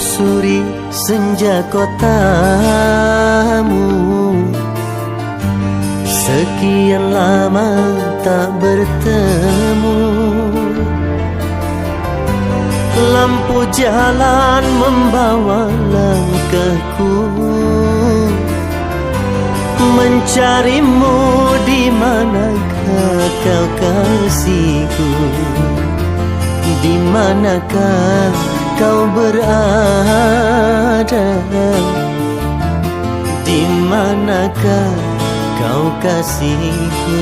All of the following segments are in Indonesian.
menyusuri senja kotamu. Sekian lama tak bertemu. Lampu jalan membawa langkahku. Mencarimu di manakah kau kasihku? Di manakah kau berada? Di manakah kau kasihku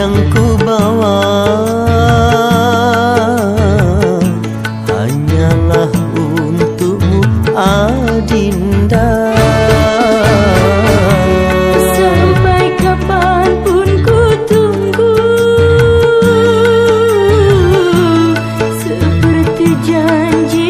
yang ku bawa. Hanyalah untukmu adinda. Sampai kapan pun ku tunggu. Seperti janji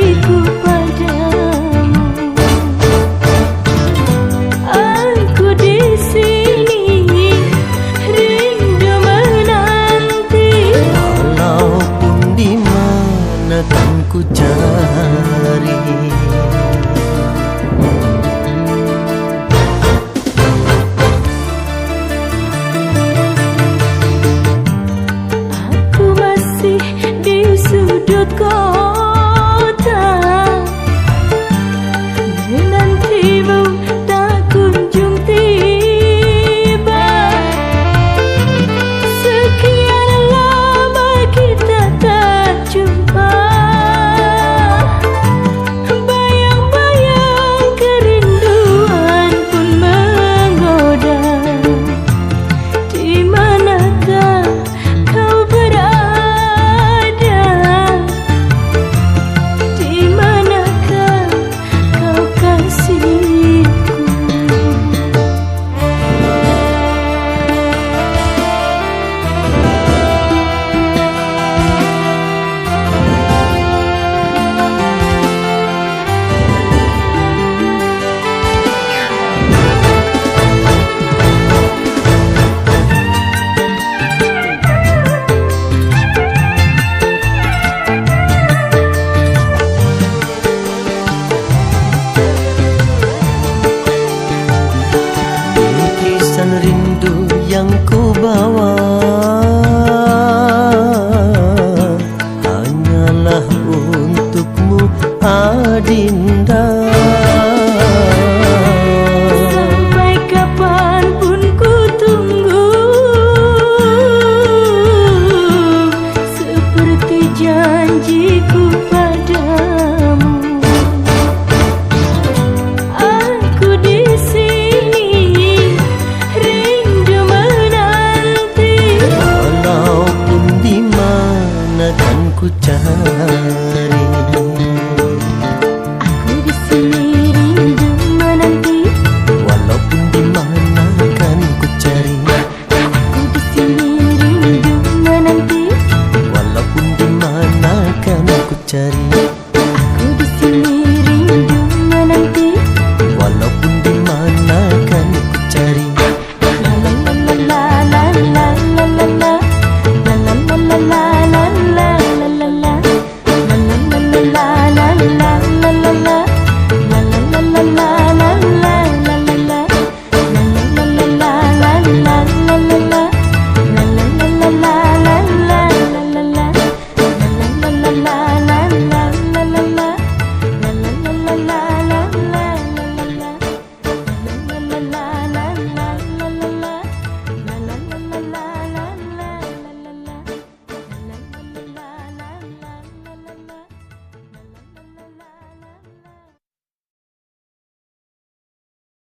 Dinda. Sampai kapan pun ku tunggu Seperti janjiku padamu. Aku di sini rindu menanti Walaupun di mana kan ku cari